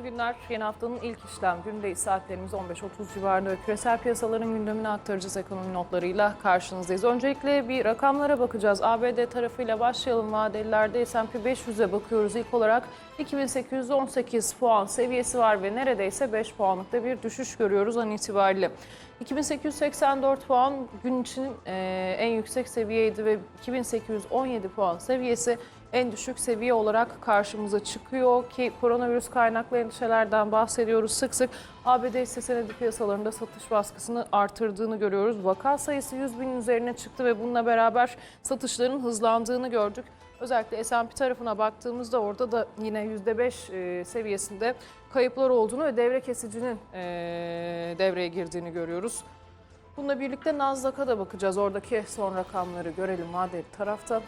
Mutlu günler. Yeni haftanın ilk işlem günündeyiz. Saatlerimiz 15.30 civarında ve küresel piyasaların gündemini aktaracağız ekonomi notlarıyla karşınızdayız. Öncelikle bir rakamlara bakacağız. ABD tarafıyla başlayalım. Vadelilerde S&P 500'e bakıyoruz. İlk olarak 2818 puan seviyesi var ve neredeyse 5 puanlık da bir düşüş görüyoruz an itibariyle. 2884 puan gün için en yüksek seviyeydi ve 2817 puan seviyesi en düşük seviye olarak karşımıza çıkıyor ki koronavirüs kaynaklı endişelerden bahsediyoruz sık sık. ABD hisse senedi piyasalarında satış baskısını artırdığını görüyoruz. Vaka sayısı 100 binin üzerine çıktı ve bununla beraber satışların hızlandığını gördük. Özellikle S&P tarafına baktığımızda orada da yine %5 e, seviyesinde kayıplar olduğunu ve devre kesicinin e, devreye girdiğini görüyoruz. Bununla birlikte Nasdaq'a da bakacağız. Oradaki son rakamları görelim vadeli tarafta.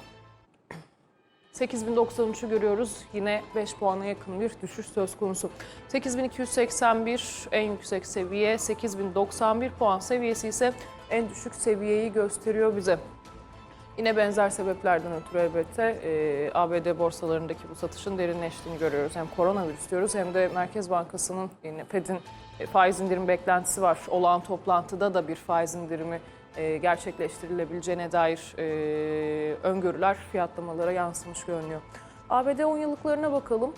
8093'ü görüyoruz. Yine 5 puana yakın bir düşüş söz konusu. 8281 en yüksek seviye, 8091 puan seviyesi ise en düşük seviyeyi gösteriyor bize. Yine benzer sebeplerden ötürü elbette e, ABD borsalarındaki bu satışın derinleştiğini görüyoruz. Hem koronavirüs diyoruz hem de Merkez Bankası'nın yine Fed'in faiz indirim beklentisi var. Olağan toplantıda da bir faiz indirimi e, gerçekleştirilebileceğine dair e, öngörüler fiyatlamalara yansımış görünüyor. ABD 10 yıllıklarına bakalım.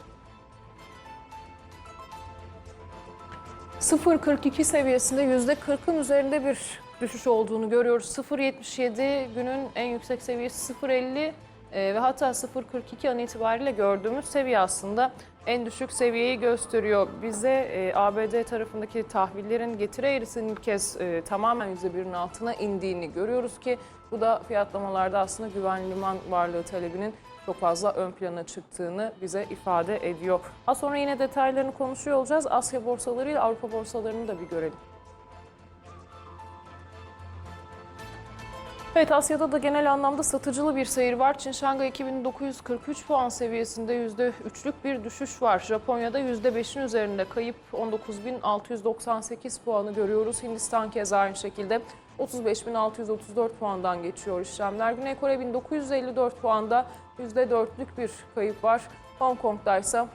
0.42 seviyesinde %40'ın üzerinde bir düşüş olduğunu görüyoruz. 0.77 günün en yüksek seviyesi 0.50 e, ve hatta 0.42 an itibariyle gördüğümüz seviye aslında en düşük seviyeyi gösteriyor. Bize e, ABD tarafındaki tahvillerin getiri eğrisinin ilk kez e, tamamen %1'in altına indiğini görüyoruz ki bu da fiyatlamalarda aslında güvenli liman varlığı talebinin çok fazla ön plana çıktığını bize ifade ediyor. Az sonra yine detaylarını konuşuyor olacağız. Asya borsaları ile Avrupa borsalarını da bir görelim. Evet Asya'da da genel anlamda satıcılı bir seyir var. Çin Şangay 2943 puan seviyesinde %3'lük bir düşüş var. Japonya'da %5'in üzerinde kayıp 19698 puanı görüyoruz. Hindistan keza aynı şekilde 35.634 puandan geçiyor işlemler. Güney Kore 1954 puanda %4'lük bir kayıp var. Hong Kong'da ise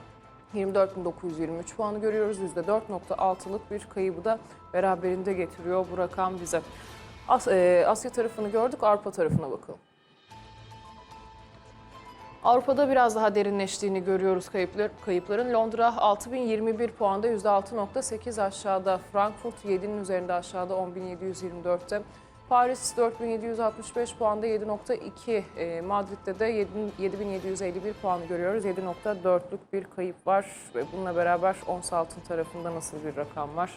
24.923 puanı görüyoruz. %4.6'lık bir kaybı da beraberinde getiriyor bu rakam bize. As- e, Asya tarafını gördük, Avrupa tarafına bakalım. Avrupa'da biraz daha derinleştiğini görüyoruz kayıplar, kayıpların. Londra 6021 puanda %6.8 aşağıda. Frankfurt 7'nin üzerinde aşağıda 10724'te. Paris 4765 puanda 7.2. E, Madrid'de de 7 7751 puanı görüyoruz. 7.4'lük bir kayıp var ve bununla beraber ons altın tarafında nasıl bir rakam var?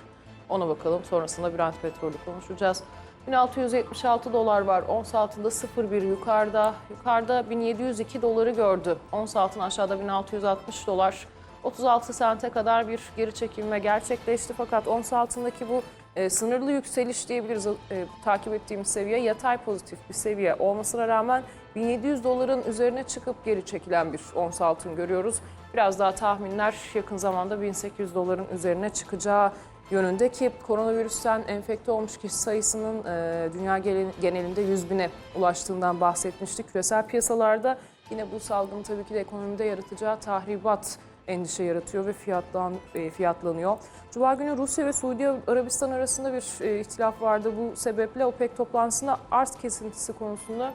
Ona bakalım. Sonrasında Brent petrolü konuşacağız. 1676 dolar var. Ons altında 0.1 yukarıda. Yukarıda 1702 doları gördü. Ons altın aşağıda 1660 dolar. 36 sente kadar bir geri çekilme gerçekleşti. Fakat ons altındaki bu e, sınırlı yükseliş diyebiliriz. E, takip ettiğimiz seviye yatay pozitif bir seviye olmasına rağmen 1700 doların üzerine çıkıp geri çekilen bir ons altın görüyoruz. Biraz daha tahminler yakın zamanda 1800 doların üzerine çıkacağı yönünde ki koronavirüsten enfekte olmuş kişi sayısının e, dünya genelinde 100 bine ulaştığından bahsetmiştik. Küresel piyasalarda yine bu salgının tabii ki de ekonomide yaratacağı tahribat endişe yaratıyor ve fiyatlan, e, fiyatlanıyor. Cuma günü Rusya ve Suudi Arabistan arasında bir e, ihtilaf vardı. Bu sebeple OPEC toplantısında arz kesintisi konusunda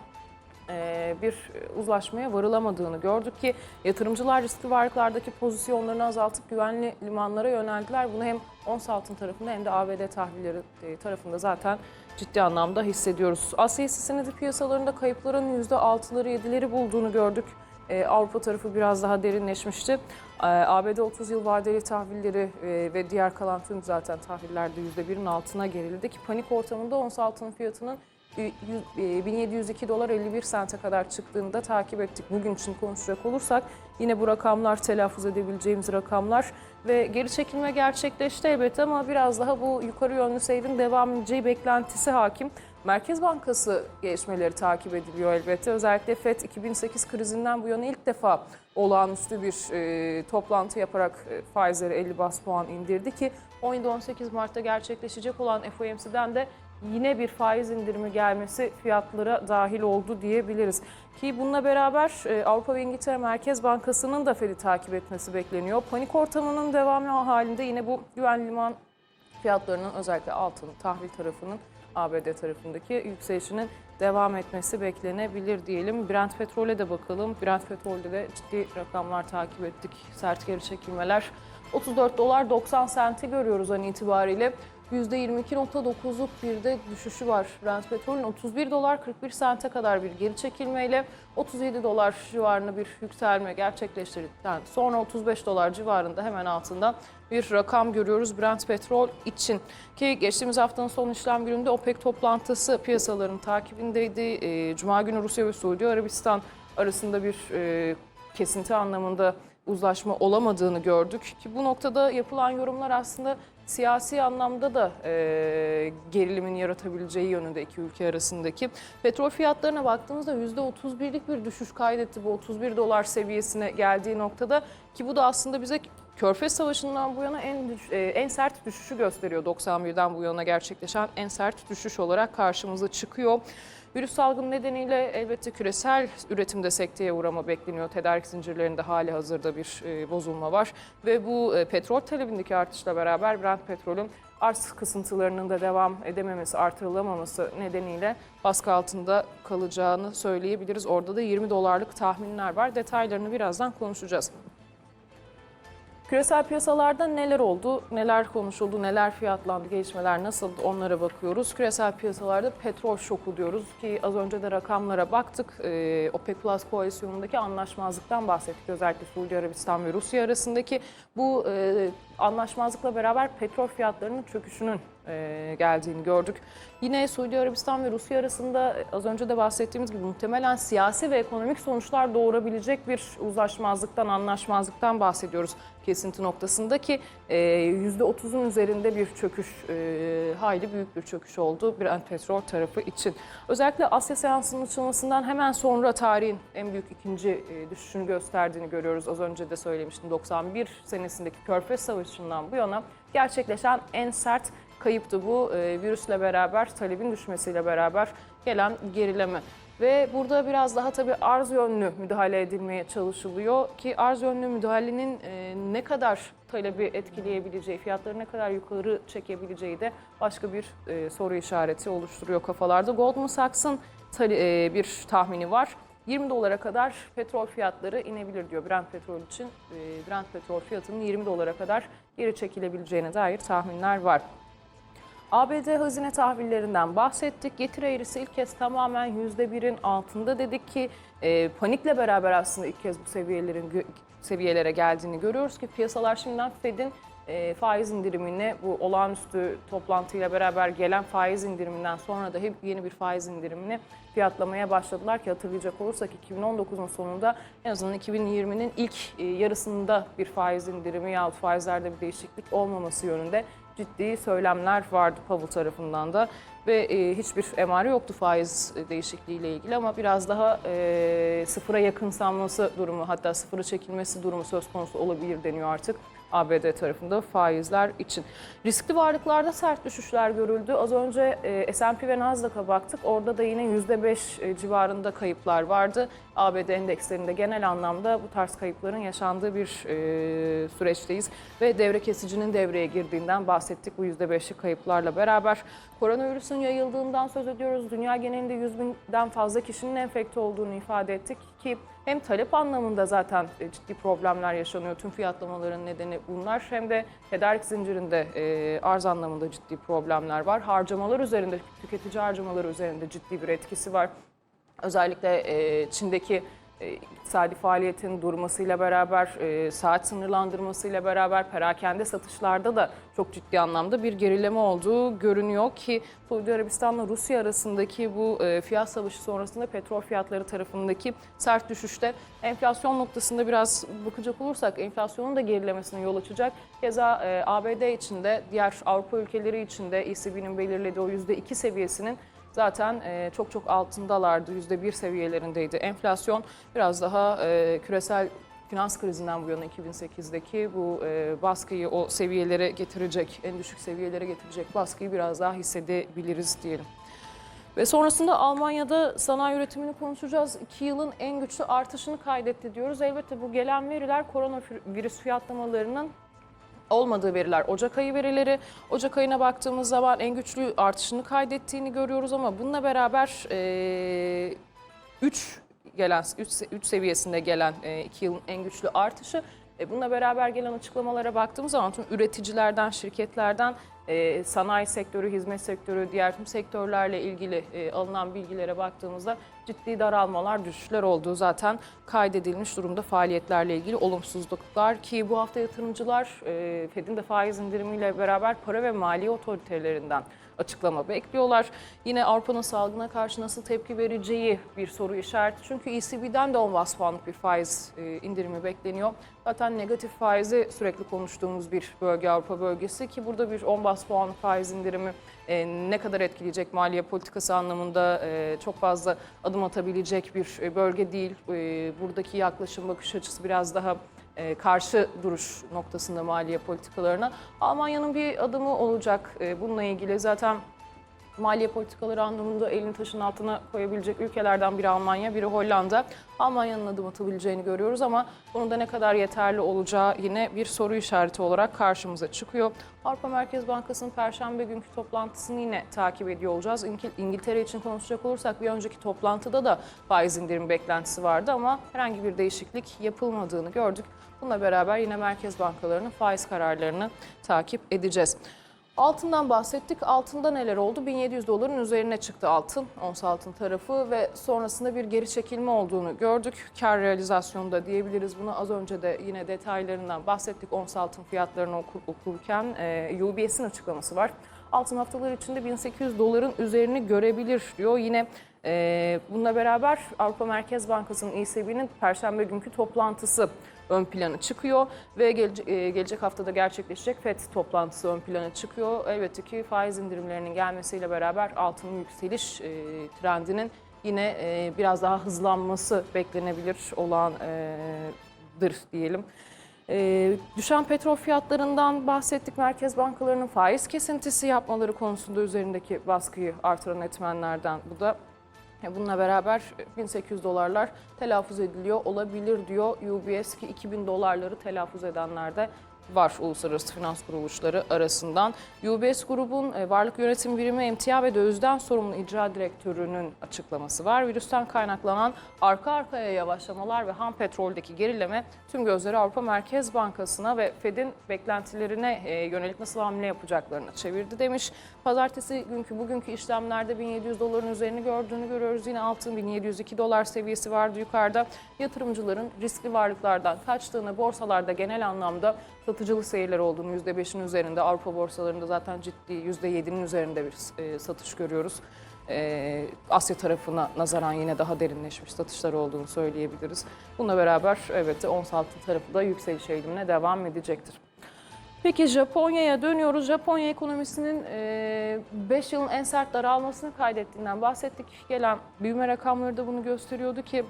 bir uzlaşmaya varılamadığını gördük ki yatırımcılar riskli varlıklardaki pozisyonlarını azaltıp güvenli limanlara yöneldiler. Bunu hem ons altın tarafında hem de ABD tahvilleri e, tarafında zaten ciddi anlamda hissediyoruz. Asya hisse senedi piyasalarında kayıpların %6'ları 7'leri bulduğunu gördük. E, Avrupa tarafı biraz daha derinleşmişti. E, ABD 30 yıl vadeli tahvilleri e, ve diğer kalan tüm zaten tahvillerde %1'in altına gerildi ki panik ortamında ons altının fiyatının e, e, 1702 dolar 51 sente kadar çıktığını da takip ettik. Bugün için konuşacak olursak yine bu rakamlar telaffuz edebileceğimiz rakamlar ve geri çekilme gerçekleşti elbette ama biraz daha bu yukarı yönlü seyrin devam edeceği beklentisi hakim. Merkez Bankası gelişmeleri takip ediliyor elbette. Özellikle FED 2008 krizinden bu yana ilk defa olağanüstü bir e, toplantı yaparak e, faizleri 50 bas puan indirdi ki 17-18 Mart'ta gerçekleşecek olan FOMC'den de yine bir faiz indirimi gelmesi fiyatlara dahil oldu diyebiliriz. Ki bununla beraber e, Avrupa ve İngiltere Merkez Bankası'nın da Fed'i takip etmesi bekleniyor. Panik ortamının devamı halinde yine bu güvenli liman fiyatlarının özellikle altın tahvil tarafının ABD tarafındaki yükselişinin devam etmesi beklenebilir diyelim. Brent petrole de bakalım. Brent petrolde de ciddi rakamlar takip ettik. Sert geri çekilmeler. 34 dolar 90 senti görüyoruz an itibariyle. %22.9'luk bir de düşüşü var. Brent petrolün 31 dolar 41 sente kadar bir geri çekilmeyle 37 dolar civarında bir yükselme gerçekleştirdikten sonra 35 dolar civarında hemen altında bir rakam görüyoruz Brent petrol için. Ki geçtiğimiz haftanın son işlem gününde OPEC toplantısı piyasaların takibindeydi. Ee, Cuma günü Rusya ve Suudi Arabistan arasında bir e, kesinti anlamında uzlaşma olamadığını gördük. Ki bu noktada yapılan yorumlar aslında siyasi anlamda da e, gerilimin yaratabileceği yönünde iki ülke arasındaki. Petrol fiyatlarına baktığımızda %31'lik bir düşüş kaydetti bu 31 dolar seviyesine geldiği noktada. Ki bu da aslında bize Körfez Savaşı'ndan bu yana en e, en sert düşüşü gösteriyor. 91'den bu yana gerçekleşen en sert düşüş olarak karşımıza çıkıyor. Virüs salgını nedeniyle elbette küresel üretimde sekteye uğrama bekleniyor. Tedarik zincirlerinde hali hazırda bir e, bozulma var. Ve bu e, petrol talebindeki artışla beraber Brent petrolün arz kısıntılarının da devam edememesi, artırılamaması nedeniyle baskı altında kalacağını söyleyebiliriz. Orada da 20 dolarlık tahminler var. Detaylarını birazdan konuşacağız. Küresel piyasalarda neler oldu, neler konuşuldu, neler fiyatlandı, gelişmeler nasıl onlara bakıyoruz. Küresel piyasalarda petrol şoku diyoruz ki az önce de rakamlara baktık. Ee, OPEC Plus koalisyonundaki anlaşmazlıktan bahsettik. Özellikle Suudi Arabistan ve Rusya arasındaki bu e, anlaşmazlıkla beraber petrol fiyatlarının çöküşünün e, geldiğini gördük. Yine Suudi Arabistan ve Rusya arasında e, az önce de bahsettiğimiz gibi muhtemelen siyasi ve ekonomik sonuçlar doğurabilecek bir uzlaşmazlıktan, anlaşmazlıktan bahsediyoruz kesinti noktasında ki e, %30'un üzerinde bir çöküş, e, hayli büyük bir çöküş oldu Brent petrol tarafı için. Özellikle Asya seansının açılmasından hemen sonra tarihin en büyük ikinci e, düşüşünü gösterdiğini görüyoruz. Az önce de söylemiştim 91 senesindeki Körfez Savaşı'ndan bu yana gerçekleşen en sert kayıptı bu e, virüsle beraber, talebin düşmesiyle beraber gelen gerileme. Ve burada biraz daha tabii arz yönlü müdahale edilmeye çalışılıyor ki arz yönlü müdahalenin e, ne kadar talebi etkileyebileceği, fiyatları ne kadar yukarı çekebileceği de başka bir e, soru işareti oluşturuyor kafalarda. Goldman Sachs'ın bir tahmini var. 20 dolara kadar petrol fiyatları inebilir diyor Brent petrol için. Brent petrol fiyatının 20 dolara kadar geri çekilebileceğine dair tahminler var. ABD hazine tahvillerinden bahsettik. Getir eğrisi ilk kez tamamen %1'in altında dedik ki e, panikle beraber aslında ilk kez bu seviyelerin seviyelere geldiğini görüyoruz ki piyasalar şimdiden Fed'in e, faiz indirimini bu olağanüstü toplantıyla beraber gelen faiz indiriminden sonra da hep yeni bir faiz indirimini fiyatlamaya başladılar ki hatırlayacak olursak 2019'un sonunda en azından 2020'nin ilk e, yarısında bir faiz indirimi yahut faizlerde bir değişiklik olmaması yönünde ciddi söylemler vardı Powell tarafından da ve e, hiçbir emare yoktu faiz değişikliğiyle ilgili ama biraz daha e, sıfıra yakınsanması durumu hatta sıfıra çekilmesi durumu söz konusu olabilir deniyor artık. ABD tarafında faizler için. Riskli varlıklarda sert düşüşler görüldü. Az önce e, S&P ve Nasdaq'a baktık. Orada da yine %5 e, civarında kayıplar vardı. ABD endekslerinde genel anlamda bu tarz kayıpların yaşandığı bir e, süreçteyiz. Ve devre kesicinin devreye girdiğinden bahsettik bu %5'lik kayıplarla beraber. Koronavirüsün yayıldığından söz ediyoruz. Dünya genelinde 100 binden fazla kişinin enfekte olduğunu ifade ettik ki hem talep anlamında zaten e, ciddi problemler yaşanıyor. Tüm fiyatlamaların nedeni bunlar. Hem de tedarik zincirinde e, arz anlamında ciddi problemler var. Harcamalar üzerinde, tüketici harcamaları üzerinde ciddi bir etkisi var. Özellikle e, Çin'deki iktisadi faaliyetin durmasıyla beraber, e, saat sınırlandırmasıyla beraber perakende satışlarda da çok ciddi anlamda bir gerileme olduğu görünüyor ki Suudi Arabistan'la Rusya arasındaki bu e, fiyat savaşı sonrasında petrol fiyatları tarafındaki sert düşüşte enflasyon noktasında biraz bakacak olursak enflasyonun da gerilemesine yol açacak. Keza e, ABD içinde, diğer Avrupa ülkeleri içinde ECB'nin belirlediği o %2 seviyesinin zaten e, çok çok altındalardı. %1 seviyelerindeydi. Enflasyon biraz daha e, küresel finans krizinden bu yana 2008'deki bu e, baskıyı o seviyelere getirecek, en düşük seviyelere getirecek baskıyı biraz daha hissedebiliriz diyelim. Ve sonrasında Almanya'da sanayi üretimini konuşacağız. İki yılın en güçlü artışını kaydetti diyoruz. Elbette bu gelen veriler koronavirüs fiyatlamalarının olmadığı veriler. Ocak ayı verileri. Ocak ayına baktığımız zaman en güçlü artışını kaydettiğini görüyoruz ama bununla beraber 3 gelen 3 seviyesinde gelen 2 yılın en güçlü artışı e, bununla beraber gelen açıklamalara baktığımız zaman tüm üreticilerden, şirketlerden e, sanayi sektörü, hizmet sektörü, diğer tüm sektörlerle ilgili e, alınan bilgilere baktığımızda ciddi daralmalar, düşüşler olduğu zaten kaydedilmiş durumda faaliyetlerle ilgili olumsuzluklar ki bu hafta yatırımcılar e, Fed'in de faiz indirimiyle beraber para ve mali otoritelerinden açıklama bekliyorlar. Yine Avrupa'nın salgına karşı nasıl tepki vereceği bir soru işareti. Çünkü ECB'den de 10 bas puanlık bir faiz e, indirimi bekleniyor. Zaten negatif faizi sürekli konuştuğumuz bir bölge Avrupa bölgesi ki burada bir 10 bas puan faiz indirimi e, ne kadar etkileyecek maliye politikası anlamında e, çok fazla adım atabilecek bir bölge değil. Buradaki yaklaşım bakış açısı biraz daha e, karşı duruş noktasında maliye politikalarına. Almanya'nın bir adımı olacak e, bununla ilgili zaten maliye politikaları anlamında elini taşın altına koyabilecek ülkelerden biri Almanya, biri Hollanda. Almanya'nın adım atabileceğini görüyoruz ama bunun da ne kadar yeterli olacağı yine bir soru işareti olarak karşımıza çıkıyor. Avrupa Merkez Bankası'nın Perşembe günkü toplantısını yine takip ediyor olacağız. İngil- İngiltere için konuşacak olursak bir önceki toplantıda da faiz indirim beklentisi vardı ama herhangi bir değişiklik yapılmadığını gördük. Bununla beraber yine merkez bankalarının faiz kararlarını takip edeceğiz. Altından bahsettik. Altında neler oldu? 1700 doların üzerine çıktı altın, ons altın tarafı ve sonrasında bir geri çekilme olduğunu gördük. Kar realizasyonunda diyebiliriz. Bunu az önce de yine detaylarından bahsettik. Ons altın fiyatlarını okur, okurken e, UBS'in açıklaması var. Altın haftalar içinde 1800 doların üzerini görebilir diyor. Yine e, bununla beraber Avrupa Merkez Bankası'nın ECB'nin Perşembe günkü toplantısı ön plana çıkıyor ve gelece- e, gelecek haftada gerçekleşecek FED toplantısı ön plana çıkıyor. Elbette ki faiz indirimlerinin gelmesiyle beraber altının yükseliş e, trendinin yine e, biraz daha hızlanması beklenebilir olandır diyelim. E, düşen petrol fiyatlarından bahsettik. Merkez bankalarının faiz kesintisi yapmaları konusunda üzerindeki baskıyı artıran etmenlerden bu da. E, Bununla beraber 1800 dolarlar telaffuz ediliyor olabilir diyor. UBS ki 2000 dolarları telaffuz edenler de var uluslararası finans kuruluşları arasından. UBS grubun e, varlık yönetim birimi emtia ve dövizden sorumlu icra direktörünün açıklaması var. Virüsten kaynaklanan arka arkaya yavaşlamalar ve ham petroldeki gerileme tüm gözleri Avrupa Merkez Bankası'na ve Fed'in beklentilerine e, yönelik nasıl hamle yapacaklarını çevirdi demiş. Pazartesi günkü bugünkü işlemlerde 1700 doların üzerini gördüğünü görüyoruz. Yine altın 1702 dolar seviyesi vardı yukarıda. Yatırımcıların riskli varlıklardan kaçtığını, borsalarda genel anlamda satıcılı seyirler olduğunu %5'in üzerinde Avrupa borsalarında zaten ciddi %7'nin üzerinde bir e, satış görüyoruz. E, Asya tarafına nazaran yine daha derinleşmiş satışlar olduğunu söyleyebiliriz. Bununla beraber evet ons altın tarafı da yükseliş eğilimine devam edecektir. Peki Japonya'ya dönüyoruz. Japonya ekonomisinin 5 yılın en sert daralmasını kaydettiğinden bahsettik. Gelen büyüme rakamları da bunu gösteriyordu ki e,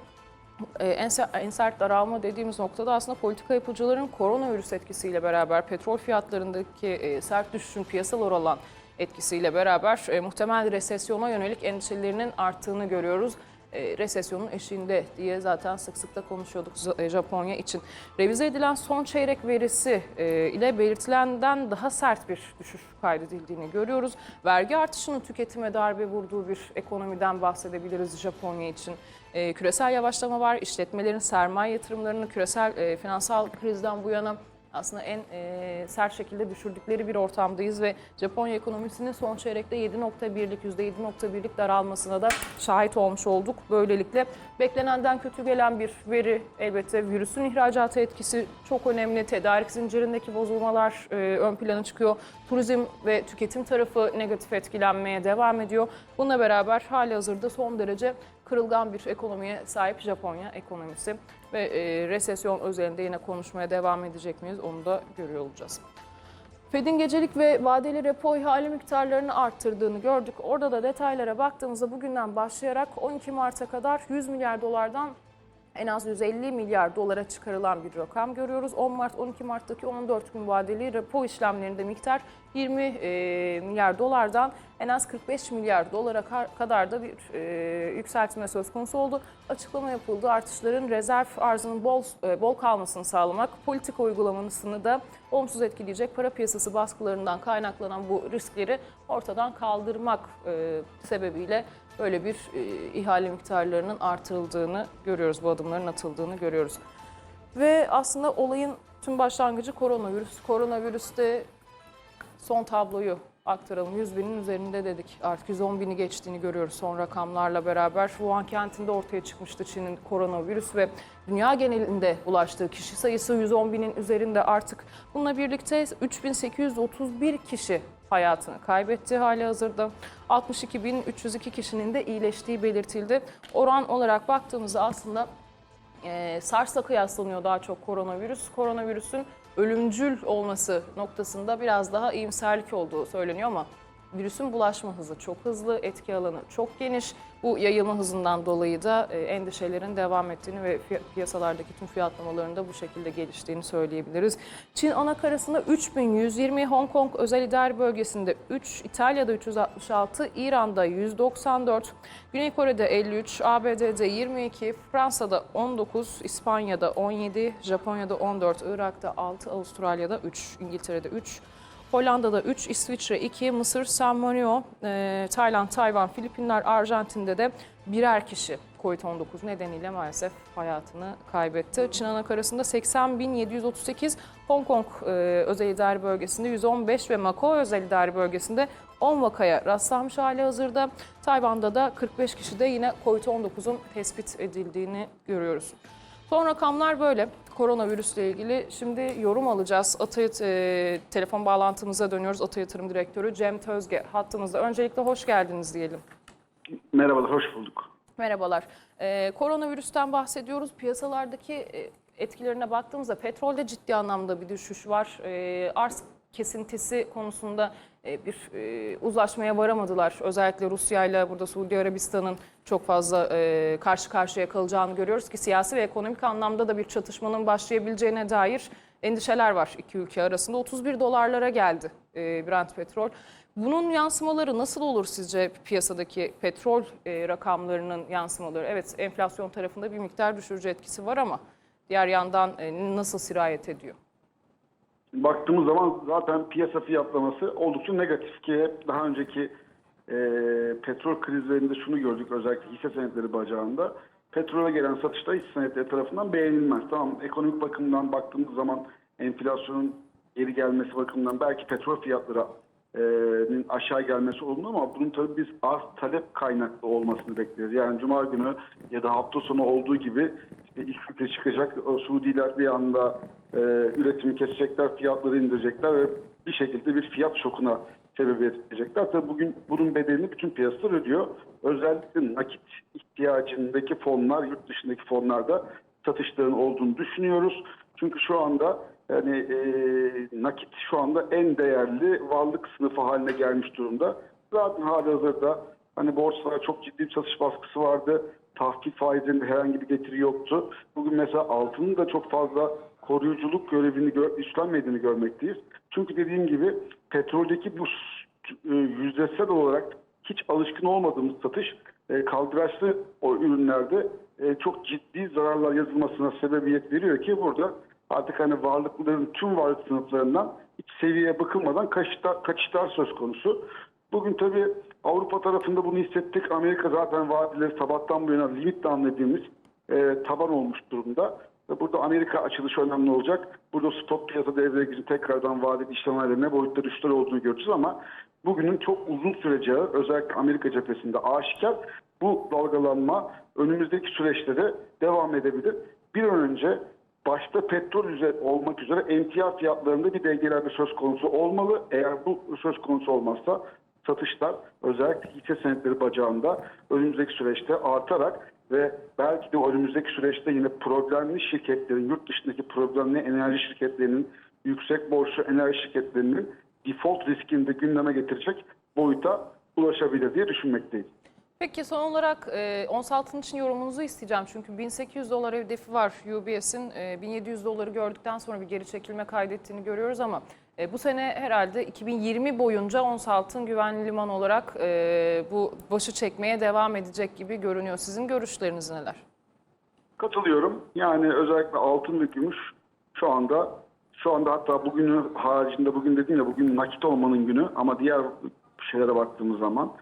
en sert, en sert daralma dediğimiz noktada aslında politika yapıcıların koronavirüs etkisiyle beraber petrol fiyatlarındaki e, sert düşüşün piyasal olan etkisiyle beraber e, muhtemel resesyona yönelik endişelerinin arttığını görüyoruz. E, resesyonun eşiğinde diye zaten sık sık da konuşuyorduk e, Japonya için. Revize edilen son çeyrek verisi e, ile belirtilenden daha sert bir düşüş kaydedildiğini görüyoruz. Vergi artışının tüketime darbe vurduğu bir ekonomiden bahsedebiliriz Japonya için. E, küresel yavaşlama var. İşletmelerin sermaye yatırımlarını küresel e, finansal krizden bu yana aslında en e, sert şekilde düşürdükleri bir ortamdayız ve Japonya ekonomisinin son çeyrekte 7.1'lik %7.1'lik daralmasına da şahit olmuş olduk. Böylelikle beklenenden kötü gelen bir veri elbette virüsün ihracatı etkisi çok önemli. Tedarik zincirindeki bozulmalar e, ön plana çıkıyor. Turizm ve tüketim tarafı negatif etkilenmeye devam ediyor. Bununla beraber hali hazırda son derece kırılgan bir ekonomiye sahip Japonya ekonomisi ve e, resesyon özelinde yine konuşmaya devam edecek miyiz onu da görüyor olacağız. Fed'in gecelik ve vadeli repo ihale miktarlarını arttırdığını gördük. Orada da detaylara baktığımızda bugünden başlayarak 12 Mart'a kadar 100 milyar dolardan en az 150 milyar dolara çıkarılan bir rakam görüyoruz. 10 Mart 12 Mart'taki 14 gün vadeli repo işlemlerinde miktar 20 e, milyar dolardan en az 45 milyar dolara kadar da bir e, yükseltme söz konusu oldu. Açıklama yapıldı. Artışların rezerv arzının bol e, bol kalmasını sağlamak, politika uygulamasını da olumsuz etkileyecek para piyasası baskılarından kaynaklanan bu riskleri ortadan kaldırmak e, sebebiyle böyle bir e, ihale miktarlarının artırıldığını görüyoruz. Bu adımların atıldığını görüyoruz. Ve aslında olayın tüm başlangıcı koronavirüs. Koronavirüste son tabloyu aktaralım. 100 binin üzerinde dedik. Artık 110 bini geçtiğini görüyoruz son rakamlarla beraber. Wuhan kentinde ortaya çıkmıştı Çin'in koronavirüs ve dünya genelinde ulaştığı kişi sayısı 110 binin üzerinde artık. Bununla birlikte 3831 kişi hayatını kaybetti hali hazırda. 62.302 kişinin de iyileştiği belirtildi. Oran olarak baktığımızda aslında e, SARS'la kıyaslanıyor daha çok koronavirüs. Koronavirüsün ölümcül olması noktasında biraz daha iyimserlik olduğu söyleniyor ama virüsün bulaşma hızı çok hızlı, etki alanı çok geniş. Bu yayılma hızından dolayı da e, endişelerin devam ettiğini ve piyasalardaki tüm fiyatlamaların da bu şekilde geliştiğini söyleyebiliriz. Çin ana karasında 3120, Hong Kong özel idare bölgesinde 3, İtalya'da 366, İran'da 194, Güney Kore'de 53, ABD'de 22, Fransa'da 19, İspanya'da 17, Japonya'da 14, Irak'ta 6, Avustralya'da 3, İngiltere'de 3, Hollanda'da 3, İsviçre 2, Mısır, San Marino, e, Tayland, Tayvan, Filipinler, Arjantin'de de birer kişi COVID-19 nedeniyle maalesef hayatını kaybetti. Çin anakarasında 80.738, Hong Kong e, özel idare bölgesinde 115 ve Macao özel idare bölgesinde 10 vakaya rastlanmış hali hazırda. Tayvan'da da 45 kişide yine COVID-19'un tespit edildiğini görüyoruz. Son rakamlar böyle. Koronavirüsle ilgili şimdi yorum alacağız. Atayat e, telefon bağlantımıza dönüyoruz. Atay Yatırım Direktörü Cem Tözge hattımızda. Öncelikle hoş geldiniz diyelim. Merhabalar, hoş bulduk. Merhabalar. Ee, koronavirüsten bahsediyoruz. Piyasalardaki e, etkilerine baktığımızda petrolde ciddi anlamda bir düşüş var. Ee, arz kesintisi konusunda e, bir e, uzlaşmaya varamadılar. Özellikle Rusya ile burada Suudi Arabistan'ın çok fazla e, karşı karşıya kalacağını görüyoruz ki siyasi ve ekonomik anlamda da bir çatışmanın başlayabileceğine dair endişeler var iki ülke arasında. 31 dolarlara geldi e, Brent petrol. Bunun yansımaları nasıl olur sizce piyasadaki petrol e, rakamlarının yansımaları? Evet enflasyon tarafında bir miktar düşürücü etkisi var ama diğer yandan e, nasıl sirayet ediyor? Baktığımız zaman zaten piyasa fiyatlaması oldukça negatif ki hep daha önceki e, petrol krizlerinde şunu gördük özellikle hisse senetleri bacağında. Petrole gelen satışlar hisse senetleri tarafından beğenilmez. Tamam ekonomik bakımdan baktığımız zaman enflasyonun geri gelmesi bakımından belki petrol fiyatlarının aşağı gelmesi olumlu ama bunun tabii biz arz talep kaynaklı olmasını bekleriz. Yani cuma günü ya da hafta sonu olduğu gibi işte ilk fikre çıkacak o Suudiler bir anda e, üretimi kesecekler, fiyatları indirecekler ve bir şekilde bir fiyat şokuna sebebiyet verecekler. Tabii bugün bunun bedelini bütün piyasalar ödüyor. Özellikle nakit ihtiyacındaki fonlar, yurt dışındaki fonlarda satışların olduğunu düşünüyoruz. Çünkü şu anda yani e, nakit şu anda en değerli varlık sınıfı haline gelmiş durumda. Zaten hali hazırda hani borsalara çok ciddi bir satış baskısı vardı. Tahkik faizlerinde herhangi bir getiri yoktu. Bugün mesela altının da çok fazla koruyuculuk görevini gö- üstlenmediğini görmekteyiz. Çünkü dediğim gibi petroldeki bu e, yüzdesel olarak hiç alışkın olmadığımız satış e, kaldıraçlı o ürünlerde e, çok ciddi zararlar yazılmasına sebebiyet veriyor ki burada artık hani varlıkların tüm varlık sınıflarından hiç seviyeye bakılmadan kaçışlar, kaçışlar söz konusu. Bugün tabii Avrupa tarafında bunu hissettik. Amerika zaten vadileri sabahtan bu yana limit dediğimiz e, taban olmuş durumda. Ve burada Amerika açılışı önemli olacak. Burada stop piyasa devreye girecek tekrardan vadeli işlemlerle ne boyutta düşüşler olduğunu göreceğiz ama bugünün çok uzun süreceği özellikle Amerika cephesinde aşikar bu dalgalanma önümüzdeki süreçte de devam edebilir. Bir an önce başta petrol üzeri olmak üzere emtia fiyatlarında bir dengelenme söz konusu olmalı. Eğer bu söz konusu olmazsa satışlar özellikle hisse senetleri bacağında önümüzdeki süreçte artarak ve belki de önümüzdeki süreçte yine problemli şirketlerin, yurt dışındaki problemli enerji şirketlerinin, yüksek borçlu enerji şirketlerinin default riskini de gündeme getirecek boyuta ulaşabilir diye düşünmekteyim. Peki son olarak e, ons altın için yorumunuzu isteyeceğim. Çünkü 1800 dolar hedefi var UBS'in. E, 1700 doları gördükten sonra bir geri çekilme kaydettiğini görüyoruz ama e, bu sene herhalde 2020 boyunca ons altın güvenli liman olarak e, bu başı çekmeye devam edecek gibi görünüyor. Sizin görüşleriniz neler? Katılıyorum. Yani özellikle altın ve gümüş şu anda şu anda hatta bugünü haricinde bugün dediğim ya bugün nakit olmanın günü ama diğer şeylere baktığımız zaman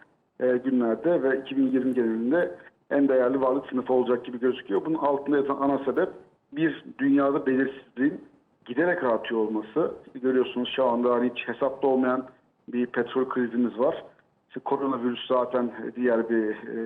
e, günlerde ve 2020 genelinde en değerli varlık sınıfı olacak gibi gözüküyor. Bunun altında yatan ana sebep bir dünyada belirsizliğin giderek artıyor olması. Görüyorsunuz şu anda hani hiç hesapta olmayan bir petrol krizimiz var. İşte koronavirüs zaten diğer bir e,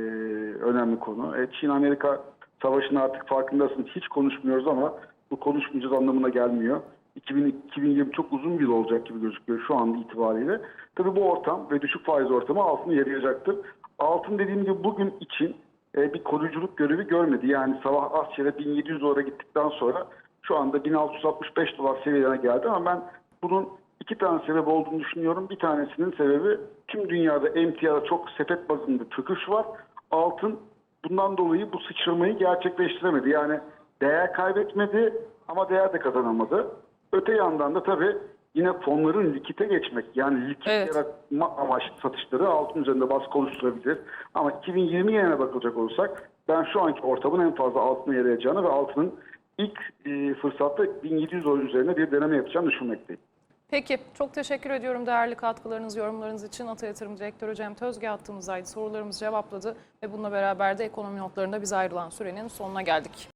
önemli konu. E, Çin-Amerika savaşının artık farkındasınız. Hiç konuşmuyoruz ama bu konuşmayacağız anlamına gelmiyor. 2000, 2020 çok uzun bir yıl olacak gibi gözüküyor şu an itibariyle. Tabii bu ortam ve düşük faiz ortamı altını yarayacaktır. Altın dediğim gibi bugün için e, bir koruyuculuk görevi görmedi. Yani sabah Asya'da 1700 dolara gittikten sonra şu anda 1665 dolar seviyelerine geldi ama ben bunun iki tane sebep olduğunu düşünüyorum. Bir tanesinin sebebi tüm dünyada emtiada çok sepet bazında çöküş var. Altın bundan dolayı bu sıçramayı gerçekleştiremedi. Yani değer kaybetmedi ama değer de kazanamadı. Öte yandan da tabii yine fonların likite geçmek yani likit Evet. yaratma amaçlı satışları altın üzerinde baskı oluşturabilir. Ama 2020 geneline bakılacak olursak ben şu anki ortamın en fazla altına yarayacağını ve altının ilk e, fırsatta 1700 dolar üzerine bir deneme yapacağını düşünmekteyim. Peki çok teşekkür ediyorum değerli katkılarınız, yorumlarınız için. Ata Yatırım Direktörü Cem Tözge hattımızdaydı. Sorularımızı cevapladı ve bununla beraber de ekonomi notlarında biz ayrılan sürenin sonuna geldik.